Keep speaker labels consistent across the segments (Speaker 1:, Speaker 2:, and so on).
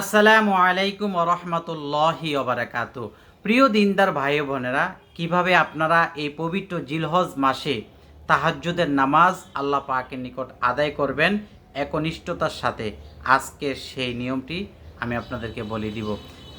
Speaker 1: আসসালামু আলাইকুম রহমতুল্লাহি ওবরাকাতু প্রিয় দিনদার ভাই বোনেরা, কীভাবে আপনারা এই পবিত্র জিলহজ মাসে তাহাজ্জুদের নামাজ আল্লাহ পাকের নিকট আদায় করবেন একনিষ্ঠতার সাথে? আজকের সেই নিয়মটি আমি আপনাদেরকে বলে দিব।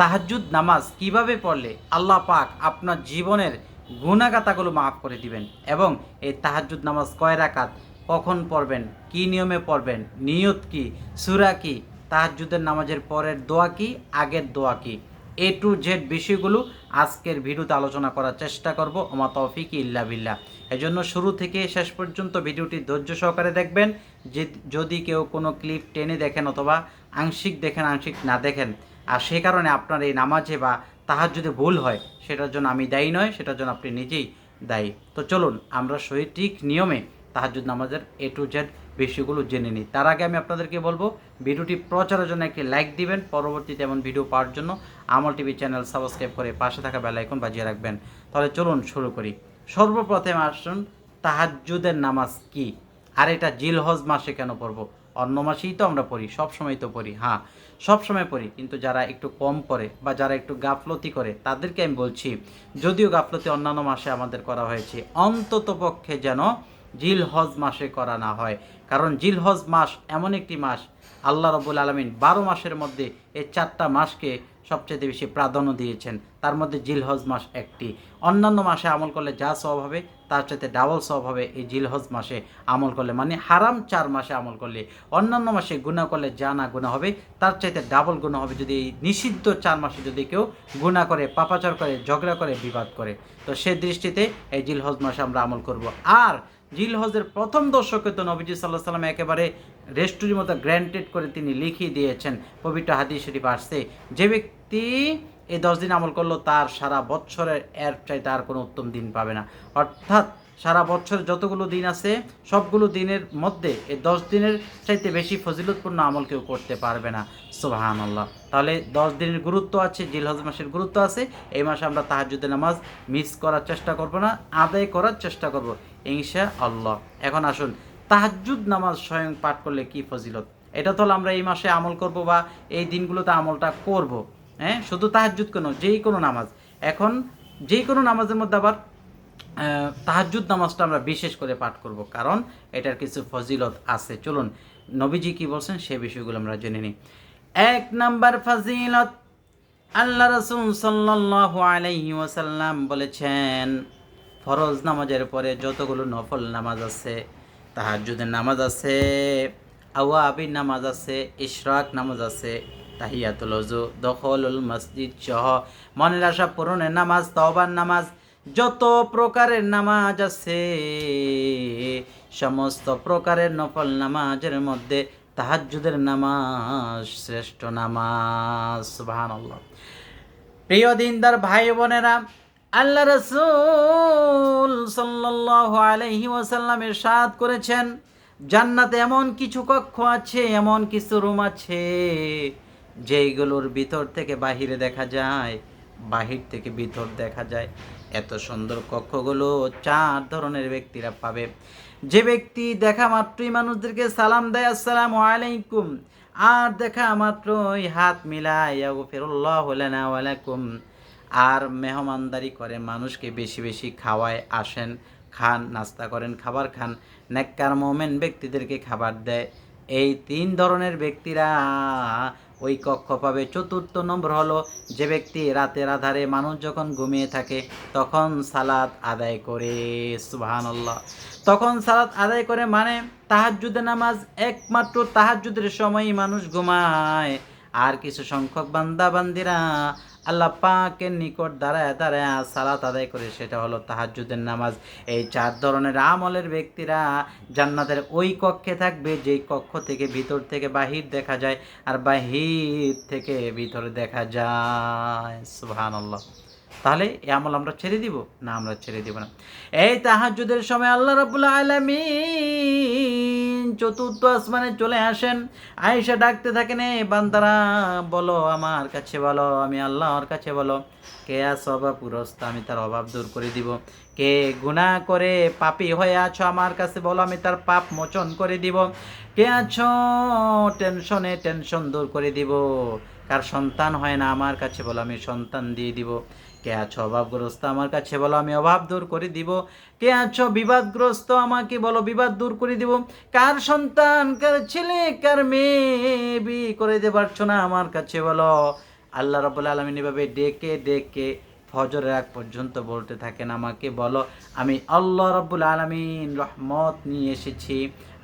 Speaker 1: তাহাজ্জুদ নামাজ কীভাবে পড়লে আল্লাহ পাক আপনার জীবনের গুণাগাতাগুলো মাফ করে দিবেন এবং এই তাহাজ্জুদ নামাজ কয় রাকাত? কখন পড়বেন? কি নিয়মে পড়বেন? নিয়ত কি? সুরা কি? তাহাজ্জুদের নামাজের পরের দোয়া কি, আগের দোয়া কি? এ টু জেড বিষয়গুলো আজকের ভিডিওতে আলোচনা করার চেষ্টা করব। আমা তৌফিক ইল্লা বিল্লাহ। এজন্য শুরু থেকে শেষ পর্যন্ত ভিডিওটি ধৈর্য সহকারে দেখবেন। যে, যদি কেউ কোনো ক্লিপ টেনে দেখেন অথবা আংশিক দেখেন, আংশিক না দেখেন, আর সে কারণে আপনার এই নামাজে বা তাহার যদি ভুল হয়, সেটার জন্য আমি দায়ী নয়, সেটার জন্য আপনি নিজেই দায়ী। তো চলুন, আমরা সঠিক নিয়মে তাহাজুদ নামাজের এ টু জেড বিষয়গুলো জেনে নিই। তার আগে আমি আপনাদেরকে বলব, ভিডিওটি প্রচারের জন্য একটি লাইক দিবেন, পরবর্তীতে এমন ভিডিও পাওয়ার জন্য আমল টিভি চ্যানেল সাবস্ক্রাইব করে পাশে থাকা বেল আইকন বাজিয়ে রাখবেন। তাহলে চলুন শুরু করি। সর্বপ্রথমে আসুন, তাহাজ্জুদের নামাজ কি? আর এটা জিলহজ মাসে কেন পড়ব? অন্য মাসেই তো আমরা পড়ি, সব সময় তো পড়ি হ্যাঁ। সব সময় পড়ি, কিন্তু যারা একটু কম করে বা যারা একটু গাফলতি করে, তাদেরকে আমি বলছি, যদিও গাফলতি অন্যান্য মাসে আমাদের করা হয়েছে অন্তত পক্ষে যেন জিল হজ মাসে করা না হয়। কারণ জিল হজ মাস এমন একটি মাস, আল্লাহ রবুল আলমিন বারো মাসের মধ্যে এই চারটা মাসকে সবচেয়ে বেশি প্রাধান্য দিয়েছেন। তার মধ্যে জিল হজ মাস একটি। অন্যান্য মাসে আমল করলে যা স্বভাবে তার চাইতে ডাবল সব হবে এই জিলহজ মাসে আমল করলে। মানে হারাম চার মাসে আমল করলে। অন্যান্য মাসে গুণা করলে যা না গুণা হবে, তার চাইতে ডাবল গুণা হবে যদি এই নিষিদ্ধ চার মাসে যদি কেউ গুণা করে, পাপাচার করে, ঝগড়া করে, বিবাদ করে। তো সে দৃষ্টিতে এই জিলহজ মাসে আমরা আমল করব। আর জিলহজের প্রথম দর্শকে তো নবীজি সাল্লাহ সাল্লাম একেবারে রেস্টুরির মতো গ্র্যান্টেড করে তিনি লিখিয়ে দিয়েছেন। পবিত্র হাদিস শরীফ আসছে, যে ব্যক্তি এই দশ দিন আমল করল তার সারা বছরের এর চাইতে আর কোনো উত্তম দিন পাবে না। অর্থাৎ সারা বছর যতগুলো দিন আছে, সবগুলো দিনের মধ্যে এই দশ দিনের চাইতে বেশি ফজিলতপূর্ণ আমল কেউ করতে পারবে না। সোহান আল্লাহ তাহলে দশ দিনের গুরুত্ব আছে, জিলহজ মাসের গুরুত্ব আছে, এই মাসে আমরা তাহাজুদের নামাজ মিস করার চেষ্টা করব না, আদায় করার চেষ্টা করব ইনশা আল্লাহ এখন আসুন তাহাজুদ নামাজ স্বয়ং পাঠ করলে কি ফজিলত? এটা তো আমরা এই মাসে আমল করব বা এই দিনগুলোতে আমলটা করব। হ্যাঁ? শুধু তাহাজুদ কেন? যেই কোনো নামাজ। এখন যেই কোনো নামাজের মধ্যে আবার তাহাজুদ নামাজটা আমরা বিশেষ করে পাঠ করব। কারণ এটার কিছু ফজিলত আছে। চলুন, নবীজি কি বলছেন সে বিষয়গুলো আমরা জেনে নিই। এক নাম্বার ফজিলত, আল্লাহ রসুল সাল্লাল্লাহু আলাইহি বলেছেন, ফরজ নামাজের পরে যতগুলো নফল নামাজ আছে তাহাজুদের নামাজ আছে, আওয়াবির নামাজ আছে, ইশরাক নামাজ আছে তাহিয়াতুল অজু দখলুল মসজিদ সহ মনের আশা পূরণের নামাজ, তওবার নামাজ, যত প্রকারের নামাজ আছে, সমস্ত প্রকারের নফল নামাজের মধ্যে তাহাজ্জুদের নামাজ শ্রেষ্ঠ নামাজ, সুবহানাল্লাহ। প্রিয় দিনদার ভাই বোনেরা, আল্লাহ রসুল সাল্লাল্লাহু আলাইহি ওয়াসাল্লাম ইরশাদ করেছেন, জান্নাতে এমন কিছু কক্ষ আছে, এমন কিছু রুম আছে যেইগুলোর ভিতর থেকে বাহিরে দেখা যায়, বাহির থেকে ভিতর দেখা যায়। এত সুন্দর কক্ষগুলো চার ধরনের ব্যক্তিরা পাবে। যে ব্যক্তি দেখা মাত্রই মানুষদেরকে সালাম দেয়, আসসালামু আলাইকুম। আর দেখা মাত্রই হাত মিলায় ফেরুল্লাহ না ওয়ালাইকুম আর মেহমানদারি করে মানুষকে বেশি বেশি খাওয়ায়, আসেন, খান, নাস্তা করেন, খাবার খান। নেককার মোমেন ব্যক্তিদেরকে খাবার দেয়। এই তিন ধরনের ব্যক্তিরা ওই কক্ষ পাবে। চতুর্থ নম্বর হলো, যে ব্যক্তি রাতের আধারে মানুষ যখন ঘুমিয়ে থাকে, তখন সালাদ আদায় করে। সুবহানাল্লাহ। তখন সালাদ আদায় করে মানে তাহাজ্জুদের নামাজ একমাত্র তাহাজুদের সময়ই মানুষ ঘুমায়। আর কিছু সংখ্যক বান্দা বান্দিরা আল্লাহ পাকের নিকট দাঁড়ায় দাঁড়ায় সালাত আদায় করে, সেটা হলো তাহাজ্জুদের নামাজ। এই চার ধরনের আমলের ব্যক্তিরা জান্নাতের ওই কক্ষে থাকবে, যেই কক্ষ থেকে ভিতর থেকে বাহির দেখা যায় আর বাহির থেকে ভিতরে দেখা যায়। সুবহানাল্লাহ। তাহলে এই আমল আমরা ছেড়ে দিব? না, আমরা ছেড়ে দিব না। এই তাহাজ্জুদের সময় আল্লাহ রাব্বুল আলামিন চতুর্থ আসমানে চলে আসেন। আয়েশা ডাকতে থাকেন, এ বান্দারা, বলো আমার কাছে বলো, আমি আল্লাহর কাছে বলো, কে আসবা পুরস্ত, আমি তার অভাব দূর করে দিব। কে গুনাহ করে পাপী হয়ে আছো আমার কাছে বলো, আমি তার পাপ মোচন করে দিব। কে আছো টেনশনে, টেনশন দূর করে দিব। কার সন্তান হয় না আমার কাছে বলো, আমি সন্তান দিয়ে দিব। কে আছো অভাবগ্রস্ত? আমার কাছে বলো, আমি অভাব দূর করে দিব। কে আছো বিবাদগ্রস্ত? আমাকে বলো, বিবাদ দূর করে দিব। কার সন্তান, কার ছেলে, কার মেয়ে, বিয়ে করে দিতে পারছ না? আমার কাছে বলো। আল্লাহ রবুল্লা আলমিন এভাবে ডেকে ডেকে ফজরের আগ পর্যন্ত বলতে থাকেন। আমাকে বলো, আমি আল্লাহ রব্বুল আলমিন রহমত নিয়ে এসেছি।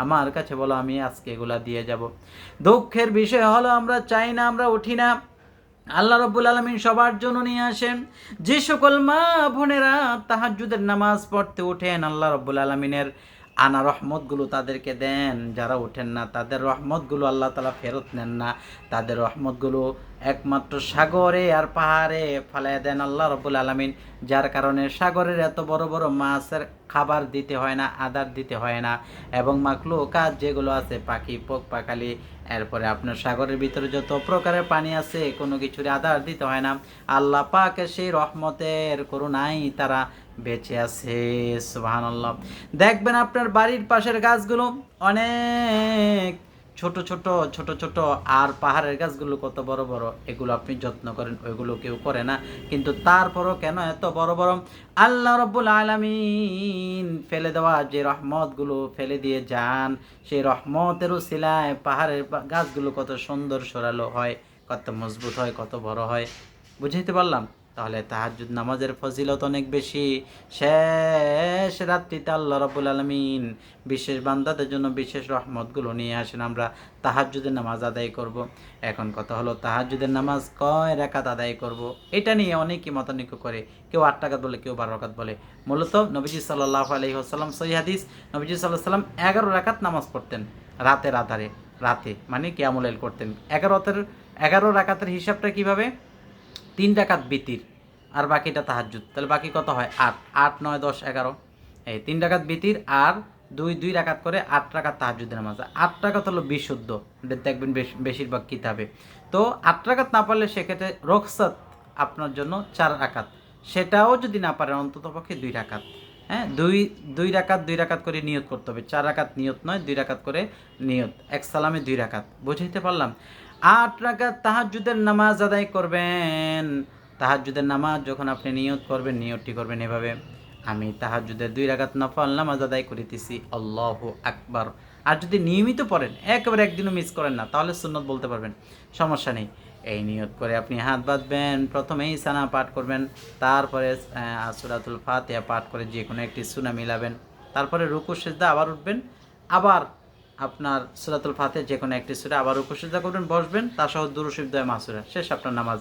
Speaker 1: আমার কাছে বলো, আমি আজকে এগুলা দিয়ে যাব। দুঃখের বিষয় হলো, আমরা চাই না, আমরা উঠি না। আল্লাহ রব্বুল আলমিন সবার জন্য নিয়ে আসেন। যে সকল মা বোনেরা তাহাজুদের নামাজ পড়তে ওঠেন, আল্লাহ রব্বুল আলমিনের আনা রহমতগুলো তাদেরকে দেন। যারা ওঠেন না, তাদের রহমতগুলো আল্লাহ তালা ফেরত নেন না। তাদের রহমতগুলো একমাত্র সাগরে আর পাহাড়ে ফালাই দেন আল্লাহ রব্বুল আলমিন, যার কারণে সাগরের এত বড় বড় মাছের খাবার দিতে হয় না, আদার দিতে হয় না, এবং মাখলু কাজ যেগুলো আছে, পাখি, পোক, পাখালি, এরপরে আপনার সাগরের ভিতরে যত প্রকারের পানি আছে, কোনো কিছুর আদার দিতে হয় না। আল্লাহ পাকে সেই রহমতের করুণাই তারা বেঁচে আছে আল্লাহ দেখবেন আপনার বাড়ির পাশের গাছগুলো অনেক ছোট ছোট ছোট ছোট আর পাহাড়ের গাছগুলো কত বড় বড়, এগুলো আপনি যত্ন করেন, ওইগুলো কেউ করে না। কিন্তু তারপরও কেন এত বড় বড়? আল্লাহ রব্বুল আলমিন ফেলে দেওয়া যে রহমতগুলো ফেলে দিয়ে যান, সেই রহমতেরও শিলায় পাহাড়ের গাছগুলো কত সুন্দর সরালো হয়, কত মজবুত হয়, কত বড় হয়। বুঝাইতে পারলাম? তাহলে তাহাজ্জুদ নামাজের ফজিলত অনেক বেশি। শেষ রাত্রিতে আল্লাহ রাব্বুল আলমিন বিশেষ বান্দাদের জন্য বিশেষ রহমতগুলো নিয়ে আসেন। আমরা তাহাজ্জুদের নামাজ আদায় করব। এখন কথা হলো, তাহাজ্জুদের নামাজ কয় রাকাত আদায় করব। এটা নিয়ে অনেকেই মতানিক করে। কেউ আট টাকাত বলে, কেউ বারো রাকাত বলে। মূলত নবীজি সাল্লাহ আলহি সহি হাদিস, নবীজি সাল্লাহ সাল্লাম এগারো রাকাত নামাজ পড়তেন রাতের আধারে। রাতে মানে কেয়ামুলাইল করতেন। এগারোতের এগারো রাকাতের হিসাবটা কীভাবে? তিন ডাকাত বিতির, আর বাকিটা তাহাজ্জুদ। তাহলে বাকি কত হয়? আট। আট, নয়, দশ, এগারো। এই তিন ডাকাত বিতির, আর দুই দুই রাকাত করে আট রাকাত তাহাজ্জুদের নামাজ আট রাকাত হলো বিশুদ্ধ। দেখবেন বেশ- বেশিরভাগ কিতাবে। তো আট রাকাত না পারলে সেক্ষেত্রে রোকসাত আপনার জন্য চার রাকাত সেটাও যদি না পারেন, অন্তত পক্ষে দুই রাকাত হ্যাঁ দুই দুই রাকাত দুই রাকাত করে নিয়ত করতে হবে। চার রাকাত নিয়ত নয়, দুই রাকাত করে নিয়ত। এক সালামে দুই রাকাত বুঝাইতে পারলাম? আট রাকাত তাহাজ্জুদের নামাজ আদায় করবেন। তাহাজ্জুদের নামাজ যখন আপনি নিয়ত করবেন নিয়তটি করবেন এভাবে আমি তাহাজ্জুদের দুই রাকাত নফল নামাজ আদায় করিতেছি। আল্লাহ আকবার। আর যদি নিয়মিত পড়েন একেবারে একদিনও মিস করেন না তাহলে সুন্নত বলতে পারবেন সমস্যা নেই। এই নিয়ত করে আপনি হাত বাঁধবেন প্রথমেই সানা পাঠ করবেন তারপরে আহ, সুরাতুল ফাতিহা পাঠ করে যে কোনো একটি সুনা মিলাবেন তারপরে রুকু সেজদা আবার উঠবেন আবার আপনার সুরাতুল ফাতে যে কোনো একটি সুরা আবার উপসিদ্ধা করবেন, বসবেন তার সহ দুরুশিবদয় মাসুরা শেষ আপনার নামাজ।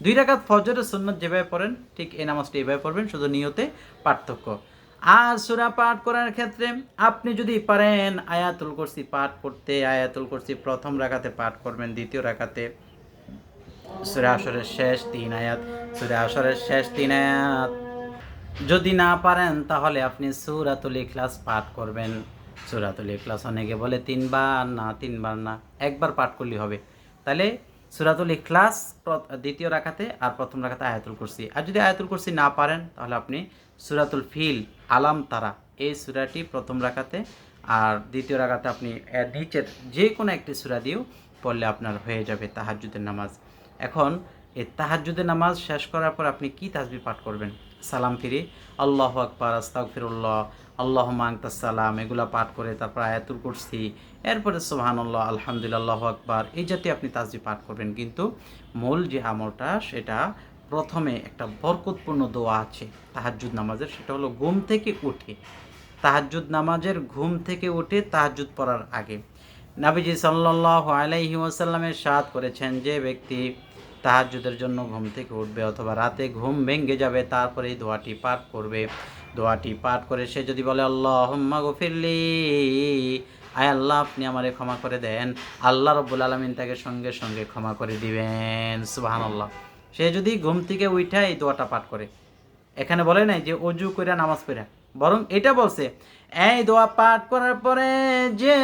Speaker 1: দুই রাকাত ফজরের সুন্নত যেভাবে পড়েন, ঠিক এই নামাজটি এভাবে পড়বেন, শুধু নিয়তে পার্থক্য। আর সুরা পাঠ করার ক্ষেত্রে আপনি যদি পারেন আয়াতুল কুরসি পাঠ করতে, আয়াতুল কুরসি প্রথম রাকাতে পাঠ করবেন, দ্বিতীয় রাকাতে। সুরা আসরের শেষ তিন আয়াত, সুরা আসরের শেষ তিন আয়াত। যদি না পারেন, তাহলে আপনি সুরাতুল ইখলাস পাঠ করবেন। সুরাতুল ইখলাস। অনেকে বলে তিনবার না তিনবার না, একবার পাঠ করলেই হবে। তাহলে সুরাতুল ইখলাস দ্বিতীয় রাখাতে আর প্রথম রাখাতে আয়াতুল কুরসি। আর যদি আয়াতুল কুরসি না পারেন, তাহলে আপনি সুরাতুল ফিল, আলাম তারা, এই সুরাটি প্রথম রাখাতে আর দ্বিতীয় রাখাতে আপনি নিচের যে কোনো একটি সুরা দিয়েও পড়লে আপনার হয়ে যাবে তাহাজ্জুদের নামাজ। এখন এই তাহাজ্জুদের নামাজ শেষ করার পর আপনি কি তাসবি পাঠ করবেন? সালাম ফিরি। আল্লাহ আকবর আস্তাক ফিরুল্লাহ আল্লাহ সালাম, এগুলা পাঠ করে তারপর আয়াতুল কুরসি। এরপরে সুবহানাল্লাহ, আলহামদুলিল্লাহ আকবার, এই জাতীয় আপনি তাসবি পাঠ করবেন। কিন্তু মূল যে আমলটা, সেটা প্রথমে একটা বরকতপূর্ণ দোয়া আছে, তাহাজ্জুদ নামাজের। সেটা হলো ঘুম থেকে উঠে। তাহাজ্জুদ নামাজের ঘুম থেকে উঠে তাহাজ্জুদ পড়ার আগে। নাবিজি সাল্লাহ আলাইহি ওয়াসাল্লামের সাদ করেছেন যে ব্যক্তি তাহাজ্জুদের জন্য ঘুম থেকে উঠবে অথবা রাতে ঘুম ভেঙে যাবে, তারপরে এই দোয়াটি পাঠ করবে। দোয়াটি পাঠ করে সে যদি বলে আল্লাহ গফিরলি আয় আল্লাহ, আপনি আমারে ক্ষমা করে দেন। আল্লাহ রব্বুল আলমিন তাকে সঙ্গে সঙ্গে ক্ষমা করে দিবেন। সুবাহান আল্লাহ সে যদি ঘুম থেকে উঠা এই দোয়াটা পাঠ করে, এখানে বলে নাই যে অজু করে নামাজ পড়া। বরং এটা বলছে, এই দোয়া পাঠ করার পরে যে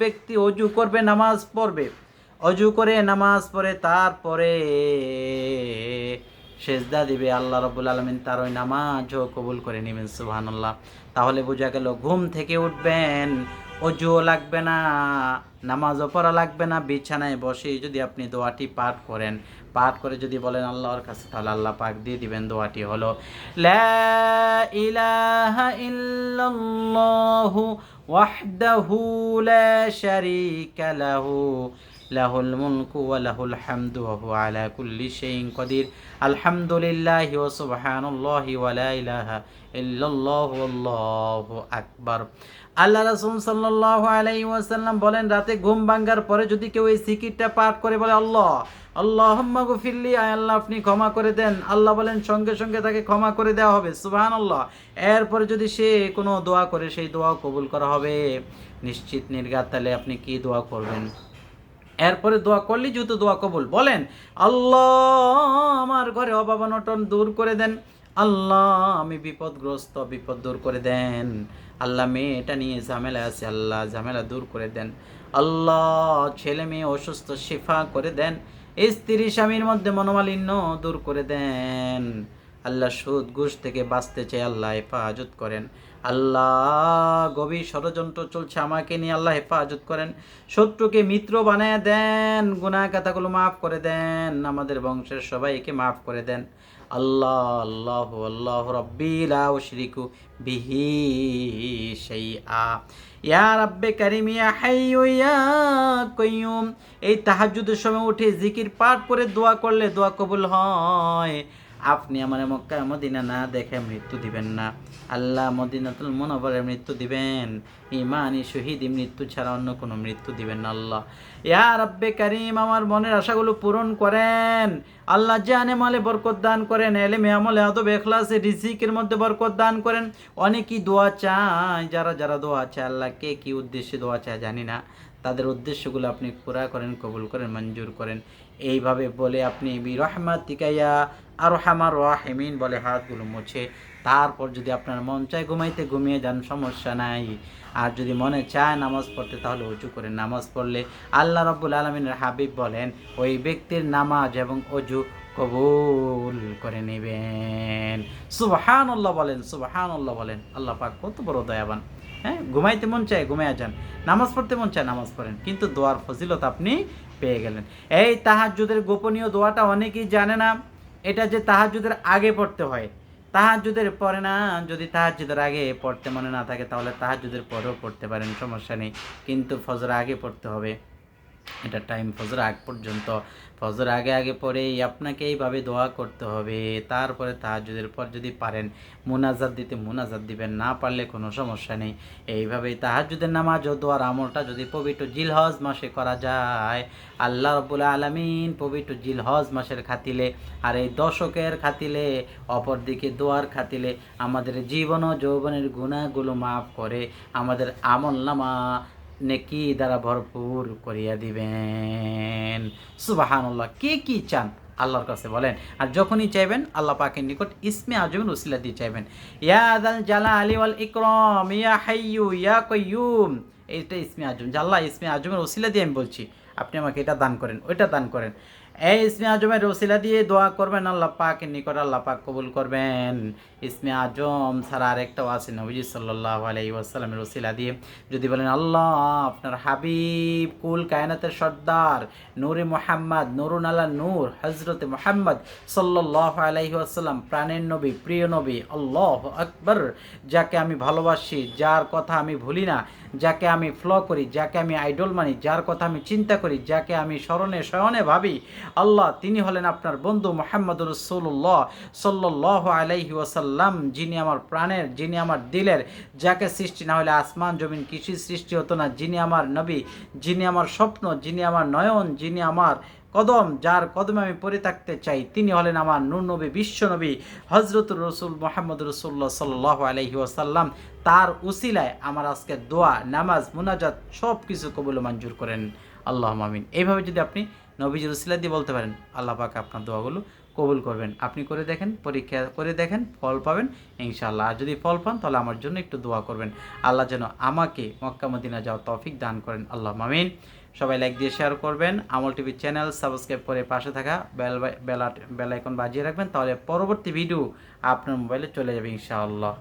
Speaker 1: ব্যক্তি অজু করবে, নামাজ পড়বে অজু করে নামাজ পড়ে, তারপরে সেজদা দিবে। আল্লাহ রবুল আলমিন তার ওই নামাজও কবুল করে নেবেন, সুবহানাল্লাহ। তাহলে বোঝা গেল, ঘুম থেকে উঠবেন, অজুও লাগবে না, নামাজও পড়া লাগবে না, বিছানায় বসে যদি আপনি দোয়াটি পাঠ করেন, পাঠ করে যদি বলেন, আল্লাহর কাছে তাহলে আল্লাহ পাক দিয়ে দিবেন, দোয়াটি হলো ইল্লাল্লাহু ওয়াহদাহু লা শারীকা লাহু। লাহুল মুলকু ওয়া লাহুল হামদু ওয়া হুয়া আলা কুল্লি শাইইন কদির। আলহামদুলিল্লাহি ওয়া সুবহানাল্লাহি ওয়া লা ইলাহা ইল্লাল্লাহু আল্লাহু আকবার। আল্লাহ রাসূল সাল্লাল্লাহু আলাইহি ওয়াসাল্লাম বলেন, রাতে ঘুম ভাঙার পরে যদি কেউ এই সিকিরটা পাঠ করে বলে, আল্লাহ, আল্লাহুম্মা গফিরলি আয় আল্লাহ আপনি ক্ষমা করে দেন। আল্লাহ বলেন, সঙ্গে সঙ্গে তাকে ক্ষমা করে দেওয়া হবে। সুবহানাল্লাহ। এরপরে যদি সে কোনো দোয়া করে, সেই দোয়া কবুল করা হবে। নিশ্চিত নির্ঘাত তাহলে আপনি কি দোয়া করবেন? এরপরে দোয়া করলে, যেহেতু দোয়া কবুল। বলেন, আল্লাহ আমার ঘরে অভাব অনটন দূর করে দেন। আল্লাহ, আমি বিপদগ্রস্ত বিপদ দূর করে দেন। আল্লাহ, মেয়েটা নিয়ে ঝামেলা আছে, আল্লাহ ঝামেলা দূর করে দেন। আল্লাহ, ছেলে মেয়ে অসুস্থ, শিফা করে দেন। স্ত্রী স্বামীর মধ্যে মনোমালিন্য দূর করে দেন। আল্লাহ সুদ, ঘুষ থেকে বাঁচতে চাই, আল্লাহ হেফাজত করেন। আল্লাহ, গভীর ষড়যন্ত্র চলছে আমাকে নিয়ে, আল্লাহ হেফাজত করেন। শত্রুকে মিত্র বানায় দেন গুনাহ কথাগুলো মাফ করে দেন, আমাদের বংশের সবাইকে মাফ করে দেন। আল্লাহ আল্লাহ আল্লাহ রব্বি লা উশরিকু বিহি শাইআ। ইয়া রাব্বে কারিম, ইয়া ইয়া কাইয়্যুম এই তাহাজ্জুদের সময় উঠে জিকির পাঠ করে দোয়া করলে দোয়া কবুল হয়। আপনি আমার মক্কায় মদিনা না দেখে মৃত্যু দিবেন না। আল্লাহ মদিনাতুল মনোবরে মৃত্যু দিবেন। ইমানি শহীদি মৃত্যু ছাড়া অন্য কোনো মৃত্যু দিবেন না আল্লাহ। ইয়া রাব্বে কারিম, আমার মনের আশাগুলো পূরণ করেন। আল্লাহ জানে মালে বরকত দান করেন, এলেমে আমলে আদব এখলাসে রিজিকের মধ্যে বরকত দান করেন। অনেকই দোয়া চায়, যারা যারা দোয়া চায়, আল্লাহ কে কী উদ্দেশ্যে দোয়া চায় জানি না। তাদের উদ্দেশ্যগুলো আপনি পুরা করেন, কবুল করেন, মঞ্জুর করেন। এইভাবে বলে আপনি বি রহমাতিকাইয়া আর হামার রাহিমিন বলে হাতগুলো মুছে। তারপর যদি আপনার মন চায় ঘুমাইতে, ঘুমিয়ে যান, সমস্যা নাই। আর যদি মনে চায় নামাজ পড়তে, তাহলে উঁচু করে নামাজ পড়লে। আল্লাহ রব্বুল আলমিনের হাবিব বলেন, ওই ব্যক্তির নামাজ এবং অজু কবুল করে নেবেন। সুবাহান আল্লাহ বলেন সুবাহান আল্লাহ বলেন। আল্লাহ পাক কত বড় দয়াবান। হ্যাঁ ঘুমাইতে মন চায় ঘুমাইয়া যান। নামাজ পড়তে মন চায়, নামাজ পড়েন। কিন্তু দোয়ার ফজিলত আপনি পেয়ে গেলেন। এই তাহাজুদের গোপনীয় দোয়াটা অনেকেই জানে না। এটা যে তাহাজুদের আগে পড়তে হয়। তাহাজুদের পরে না, যদি তাহাজুদের আগে পড়তে মনে না থাকে, তাহলে তাহাজুদের পরেও পড়তে পারেন, সমস্যা নেই। কিন্তু ফজর আগে পড়তে হবে। এটা টাইম ফজর আগ পর্যন্ত। ফজর আগে আগে পরেই আপনাকে এইভাবে দোয়া করতে হবে। তারপরে তাহাজুদের পর যদি পারেন, মুনাজাত দিতে মুনাজাত দিবেন, না পারলে কোনো সমস্যা নেই। এইভাবেই তাহাজুদের নামাজ ও দোয়ার আমলটা যদি পবিত্র জিলহজ মাসে করা যায়, আল্লাহ রবুল্লা আলমিন পবিত্র জিলহজ মাসের খাতিলে আর এই দশকের খাতিলে, অপরদিকে দোয়ার খাতিলে আমাদের জীবন ও যৌবনের গুণাগুলো মাফ করে আমাদের আমল নামা নেকি দ্বারা ভরপুর করিয়া দিবেন। সুবাহানুল্লাহ, কে কি চান? আল্লাহর কাছে বলেন। আর যখনই চাইবেন, আল্লাহ পাকের নিকট ইসমে আজমের উসিলা দিয়ে চাইবেন। ইয়া জালা আলী ওয়াল ইকরম, ইয়া হাইয়ু ইয়া কয়ুম এইটা ইসমে আজম জাল্লাহ ইসমে আজমের উসিলা দিয়ে আমি বলছি। আপনি আমাকে এটা দান করেন, ওইটা দান করেন। এই ইসমে আজমের ওসিলা দিয়ে দোয়া করবেন, আল্লাহ পাকের নিকট আল্লাহ পাক কবুল করবেন। ইসমে আজম ছাড়া আরেকটাও আছে নবীজি সাল্লাহ আলাই ওয়াসাল্লামের ওসিলা দিয়ে, যদি বলেন, আল্লাহ, আপনার হাবিব কুল কায়নাতের সর্দার নূরে মোহাম্মদ, নুরুন আল্লাহ নূর হজরতে মোহাম্মদ সাল্লাহ আলাইহি আসাল্লাম প্রাণের নবী, প্রিয় নবী, আল্লাহ আকবর, যাকে আমি ভালোবাসি, যার কথা আমি ভুলি না, যাকে আমি ফ্ল করি, যাকে আমি আইডল মানি, যার কথা আমি চিন্তা করি, যাকে আমি স্মরণে, শয়নে ভাবি আল্লাহ, তিনি হলেন আপনার বন্ধু মোহাম্মদ রসুল্লাহ সাল্লাহ আলাইহি ওয়াসাল্লাম, যিনি আমার প্রাণের, যিনি আমার দিলের। যাকে সৃষ্টি না হলে আসমান, জমিন কিছুই সৃষ্টি হতো না। যিনি আমার নবী, যিনি আমার স্বপ্ন, যিনি আমার নয়ন, যিনি আমার কদম, যার কদমে আমি পরে থাকতে চাই, তিনি হলেন আমার নূর নবী বিশ্ব নবী হজরতুর রসুল মোহাম্মদ রসুল্লাহ সাল্লাহ আলহি ওয়াসাল্লাম। তার উসিলায় আমার আজকে দোয়া, নামাজ, মুনাজাত সব কিছু কবুল মঞ্জুর করেন। আল্লাহ মামিন এইভাবে যদি আপনি নবীজির উসিলা দিয়ে বলতে পারেন, আল্লাহ পাক আপনার দোয়াগুলো কবুল করবেন। আপনি করে দেখেন, পরীক্ষা করে দেখেন, ফল পাবেন, ইনশাআল্লাহ। আর যদি ফল পান, তাহলে আমার জন্য একটু দোয়া করবেন। আল্লাহ যেন আমাকে মক্কা মদিনা যাওয়ার তৌফিক দান করেন। আল্লাহ মামিন সবাই লাইক দিয়ে শেয়ার করবেন। আমল টিভি চ্যানেল সাবস্ক্রাইব করে পাশে থাকা বেল বেলা বেল আইকন বাজিয়ে রাখবেন, তাহলে পরবর্তী ভিডিও আপনার মোবাইলে চলে যাবে ইনশাআল্লাহ।